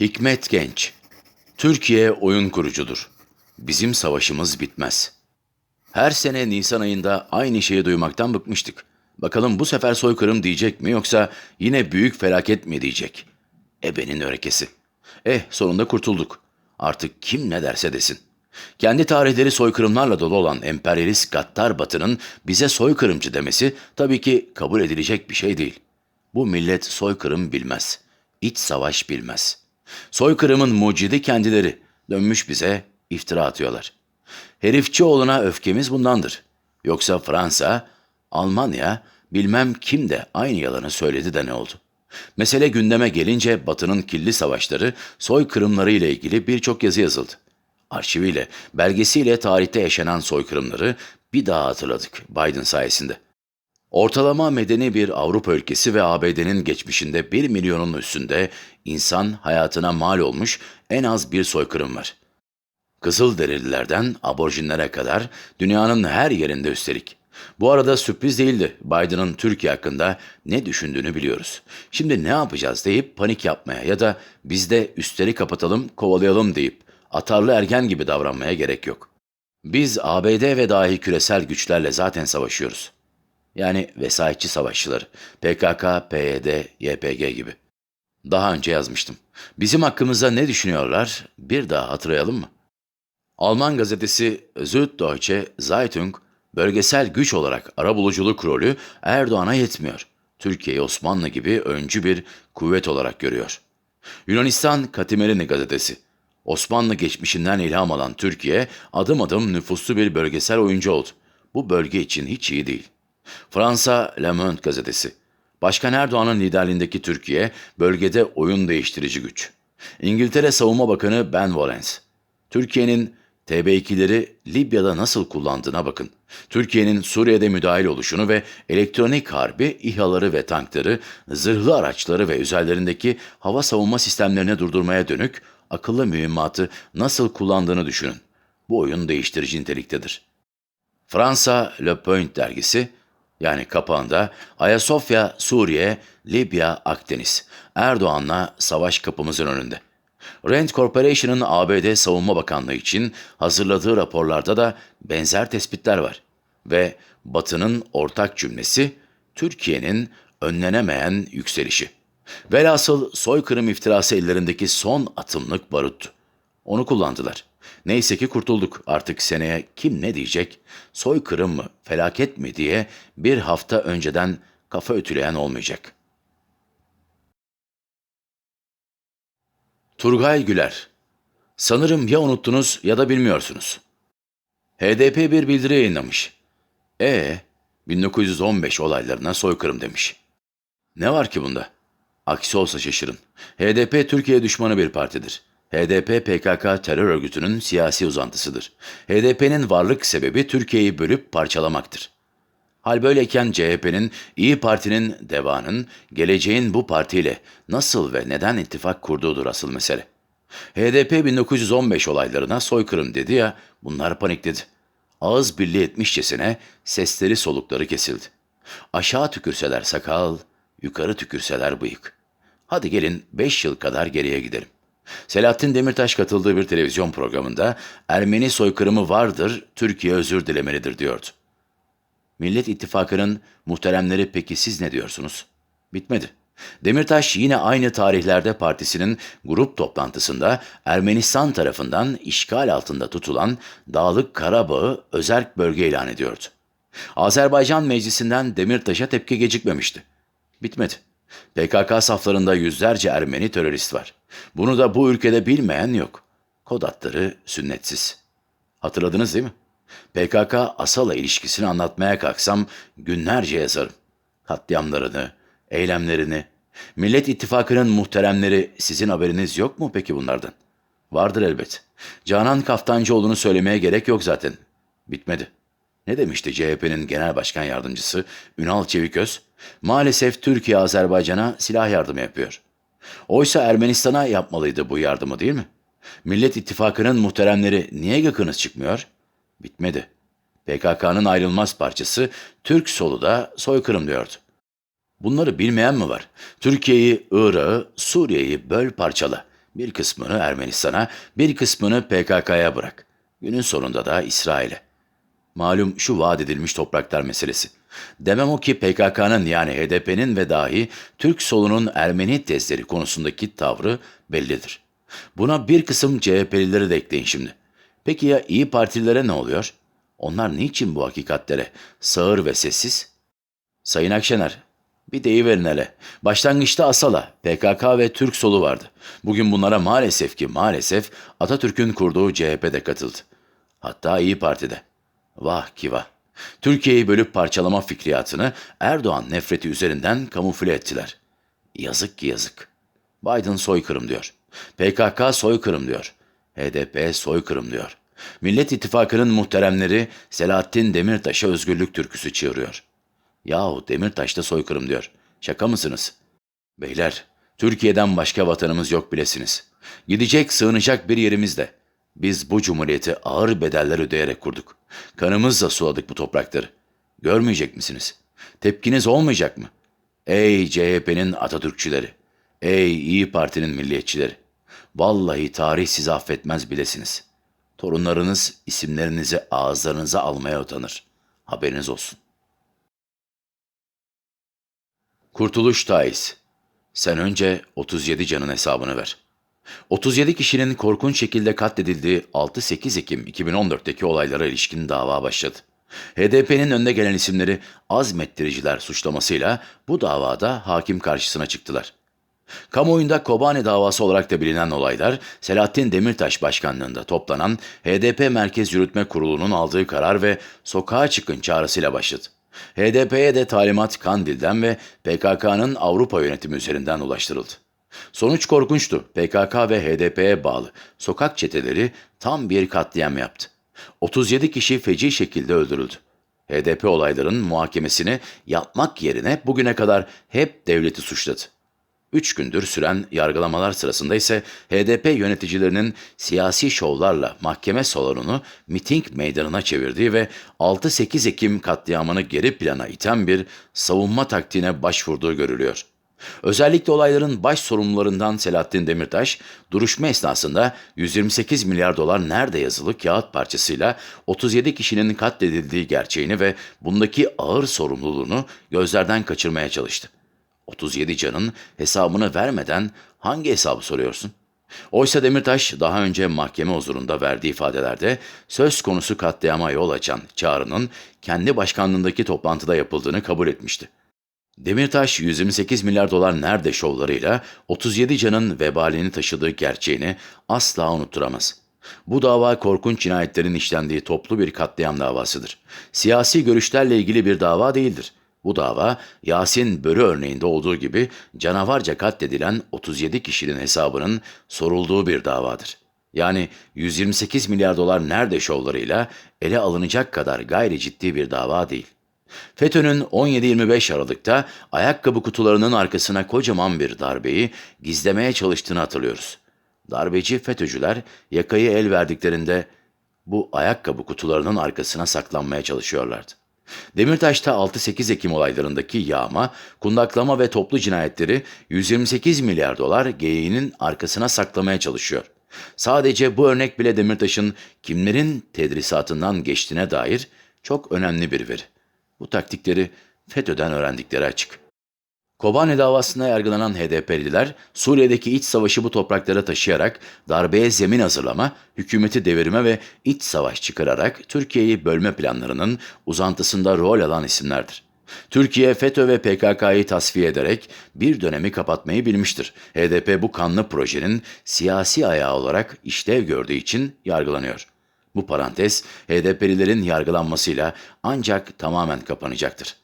Hikmet Genç Türkiye oyun kurucudur. Bizim savaşımız bitmez. Her sene Nisan ayında aynı şeyi duymaktan bıkmıştık. Bakalım bu sefer soykırım diyecek mi yoksa yine büyük felaket mi diyecek? Ebenin örekesi. Eh sonunda kurtulduk. Artık kim ne derse desin. Kendi tarihleri soykırımlarla dolu olan emperyalist gaddar batının bize soykırımcı demesi tabii ki kabul edilecek bir şey değil. Bu millet soykırım bilmez. İç savaş bilmez. Soykırımın mucidi kendileri. Dönmüş bize iftira atıyorlar. Herifçioğlu'na öfkemiz bundandır. Yoksa Fransa, Almanya, bilmem kim de aynı yalanı söyledi de ne oldu? Mesele gündeme gelince Batı'nın kirli savaşları, soykırımları ile ilgili birçok yazı yazıldı. Arşiviyle, belgesiyle tarihte yaşanan soykırımları bir daha hatırladık Biden sayesinde. Ortalama medeni bir Avrupa ülkesi ve ABD'nin geçmişinde 1 milyonun üstünde insan hayatına mal olmuş en az bir soykırım var. Kızılderililerden aborjinlere kadar dünyanın her yerinde üstelik. Bu arada sürpriz değildi. Biden'ın Türkiye hakkında ne düşündüğünü biliyoruz. Şimdi ne yapacağız deyip panik yapmaya ya da biz de üstleri kapatalım, kovalayalım deyip atarlı ergen gibi davranmaya gerek yok. Biz ABD ve dahi küresel güçlerle zaten savaşıyoruz. Yani vesayetçi savaşçıları, PKK, PYD, YPG gibi. Daha önce yazmıştım. Bizim hakkımızda ne düşünüyorlar bir daha hatırlayalım mı? Alman gazetesi Süddeutsche Zeitung, bölgesel güç olarak arabuluculuk rolü Erdoğan'a yetmiyor. Türkiye'yi Osmanlı gibi öncü bir kuvvet olarak görüyor. Yunanistan Katimerini gazetesi, Osmanlı geçmişinden ilham alan Türkiye adım adım nüfuslu bir bölgesel oyuncu oldu. Bu bölge için hiç iyi değil. Fransa Le Monde gazetesi, Başkan Erdoğan'ın liderliğindeki Türkiye bölgede oyun değiştirici güç. İngiltere Savunma Bakanı Ben Wallace, Türkiye'nin TB2'leri Libya'da nasıl kullandığına bakın. Türkiye'nin Suriye'de müdahil oluşunu ve elektronik harbi İHA'ları ve tankları, zırhlı araçları ve üzerlerindeki hava savunma sistemlerini durdurmaya dönük akıllı mühimmatı nasıl kullandığını düşünün. Bu oyun değiştirici niteliktedir. Fransa Le Point dergisi, yani kapağında Ayasofya, Suriye, Libya, Akdeniz. Erdoğan'la savaş kapımızın önünde. Rand Corporation'ın ABD Savunma Bakanlığı için hazırladığı raporlarda da benzer tespitler var. Ve Batı'nın ortak cümlesi Türkiye'nin önlenemeyen yükselişi. Velhasıl soykırım iftirası ellerindeki son atımlık baruttu. Onu kullandılar. Neyse ki kurtulduk. Artık seneye kim ne diyecek? Soykırım mı, felaket mi diye bir hafta önceden kafa ötüleyen olmayacak. Turgay Güler Sanırım ya unuttunuz ya da bilmiyorsunuz. HDP bir bildiri yayınlamış. E 1915 olaylarına soykırım demiş. Ne var ki bunda? Aksi olsa şaşırın. HDP Türkiye düşmanı bir partidir. HDP PKK terör örgütünün siyasi uzantısıdır. HDP'nin varlık sebebi Türkiye'yi bölüp parçalamaktır. Hal böyleyken CHP'nin, İyi Parti'nin, DEVA'nın, geleceğin bu partiyle nasıl ve neden ittifak kurduğudur asıl mesele. HDP 1915 olaylarına soykırım dedi ya, bunlar panikledi. Ağız birliği etmişçesine sesleri solukları kesildi. Aşağı tükürseler sakal, yukarı tükürseler bıyık. Hadi gelin 5 yıl kadar geriye gidelim. Selahattin Demirtaş katıldığı bir televizyon programında Ermeni soykırımı vardır, Türkiye özür dilemelidir diyordu. Millet İttifakı'nın muhteremleri peki siz ne diyorsunuz? Bitmedi. Demirtaş yine aynı tarihlerde partisinin grup toplantısında Ermenistan tarafından işgal altında tutulan Dağlık Karabağ'ı özerk bölge ilan ediyordu. Azerbaycan Meclisi'nden Demirtaş'a tepki gecikmemişti. Bitmedi. PKK saflarında yüzlerce Ermeni terörist var. Bunu da bu ülkede bilmeyen yok. Kod sünnetsiz. Hatırladınız değil mi? PKK Asal'a ilişkisini anlatmaya kalksam günlerce yazarım. Katliamlarını, eylemlerini. Millet İttifakı'nın muhteremleri sizin haberiniz yok mu peki bunlardan? Vardır elbet. Canan Kaftancıoğlu'nu söylemeye gerek yok zaten. Bitmedi. Ne demişti CHP'nin genel başkan yardımcısı Ünal Çeviköz? Maalesef Türkiye Azerbaycan'a silah yardımı yapıyor. Oysa Ermenistan'a yapmalıydı bu yardımı değil mi? Millet İttifakı'nın muhteremleri niye gıkınız çıkmıyor? Bitmedi. PKK'nın ayrılmaz parçası Türk solu da soykırım diyordu. Bunları bilmeyen mi var? Türkiye'yi, Irak'ı, Suriye'yi böl parçala. Bir kısmını Ermenistan'a, bir kısmını PKK'ya bırak. Günün sonunda da İsrail'e. Malum şu vaat edilmiş topraklar meselesi. Demem o ki PKK'nın yani HDP'nin ve dahi Türk solunun Ermeni tezleri konusundaki tavrı bellidir. Buna bir kısım CHP'lileri de ekleyin şimdi. Peki ya İyi Partililere ne oluyor? Onlar niçin bu hakikatlere sağır ve sessiz? Sayın Akşener, bir deyiverin hele. Başlangıçta Asala, PKK ve Türk solu vardı. Bugün bunlara maalesef ki maalesef Atatürk'ün kurduğu CHP'de katıldı. Hatta İyi Parti'de. Vah ki vah. Türkiye'yi bölüp parçalama fikriyatını Erdoğan nefreti üzerinden kamufle ettiler. Yazık ki yazık. Biden soykırım diyor. PKK soykırım diyor. HDP soykırım diyor. Millet İttifakı'nın muhteremleri Selahattin Demirtaş'a özgürlük türküsü çığırıyor. Yahu Demirtaş da soykırım diyor. Şaka mısınız? Beyler, Türkiye'den başka vatanımız yok bilesiniz. Gidecek, sığınacak bir yerimiz de. Biz bu cumhuriyeti ağır bedeller ödeyerek kurduk. Kanımızla suladık bu toprakları. Görmeyecek misiniz? Tepkiniz olmayacak mı? Ey CHP'nin Atatürkçüleri! Ey İyi Parti'nin milliyetçileri! Vallahi tarih sizi affetmez bilesiniz. Torunlarınız isimlerinizi ağızlarınıza almaya utanır. Haberiniz olsun. Kurtuluş Taiz. Sen önce 37 canın hesabını ver. 37 kişinin korkunç şekilde katledildiği 6-8 Ekim 2014'teki olaylara ilişkin dava başladı. HDP'nin önde gelen isimleri azmettiriciler suçlamasıyla bu davada hakim karşısına çıktılar. Kamuoyunda Kobane davası olarak da bilinen olaylar, Selahattin Demirtaş başkanlığında toplanan HDP Merkez Yürütme Kurulu'nun aldığı karar ve sokağa çıkın çağrısıyla başladı. HDP'ye de talimat Kandil'den ve PKK'nın Avrupa yönetimi üzerinden ulaştırıldı. Sonuç korkunçtu. PKK ve HDP'ye bağlı sokak çeteleri tam bir katliam yaptı. 37 kişi feci şekilde öldürüldü. HDP olayların muhakemesini yapmak yerine bugüne kadar hep devleti suçladı. Üç gündür süren yargılamalar sırasında ise HDP yöneticilerinin siyasi şovlarla mahkeme salonunu miting meydanına çevirdiği ve 6-8 Ekim katliamını geri plana iten bir savunma taktiğine başvurduğu görülüyor. Özellikle olayların baş sorumlularından Selahattin Demirtaş, duruşma esnasında 128 milyar dolar nerede yazılı kağıt parçasıyla 37 kişinin katledildiği gerçeğini ve bundaki ağır sorumluluğunu gözlerden kaçırmaya çalıştı. 37 canın hesabını vermeden hangi hesabı soruyorsun? Oysa Demirtaş daha önce mahkeme huzurunda verdiği ifadelerde söz konusu katliama yol açan çağrının kendi başkanlığındaki toplantıda yapıldığını kabul etmişti. Demirtaş 128 milyar dolar nerede şovlarıyla 37 canın vebalini taşıdığı gerçeğini asla unutturamaz. Bu dava korkunç cinayetlerin işlendiği toplu bir katliam davasıdır. Siyasi görüşlerle ilgili bir dava değildir. Bu dava Yasin Börü örneğinde olduğu gibi canavarca katledilen 37 kişinin hesabının sorulduğu bir davadır. Yani 128 milyar dolar nerede şovlarıyla ele alınacak kadar gayri ciddi bir dava değil. FETÖ'nün 17-25 Aralık'ta ayakkabı kutularının arkasına kocaman bir darbeyi gizlemeye çalıştığını hatırlıyoruz. Darbeci FETÖ'cüler yakayı el verdiklerinde bu ayakkabı kutularının arkasına saklanmaya çalışıyorlardı. Demirtaş'ta 6-8 Ekim olaylarındaki yağma, kundaklama ve toplu cinayetleri 128 milyar dolar geyiğinin arkasına saklamaya çalışıyor. Sadece bu örnek bile Demirtaş'ın kimlerin tedrisatından geçtiğine dair çok önemli bir veri. Bu taktikleri FETÖ'den öğrendikleri açık. Kobane davasında yargılanan HDP'liler Suriye'deki iç savaşı bu topraklara taşıyarak darbeye zemin hazırlama, hükümeti devirme ve iç savaş çıkararak Türkiye'yi bölme planlarının uzantısında rol alan isimlerdir. Türkiye FETÖ ve PKK'yı tasfiye ederek bir dönemi kapatmayı bilmiştir. HDP bu kanlı projenin siyasi ayağı olarak işlev gördüğü için yargılanıyor. Bu parantez HDP'lilerin yargılanmasıyla ancak tamamen kapanacaktır.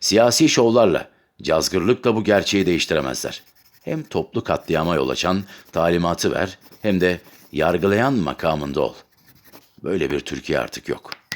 Siyasi şovlarla, cazgırlıkla bu gerçeği değiştiremezler. Hem toplu katliama yol açan talimatı ver hem de yargılayan makamında ol. Böyle bir Türkiye artık yok.''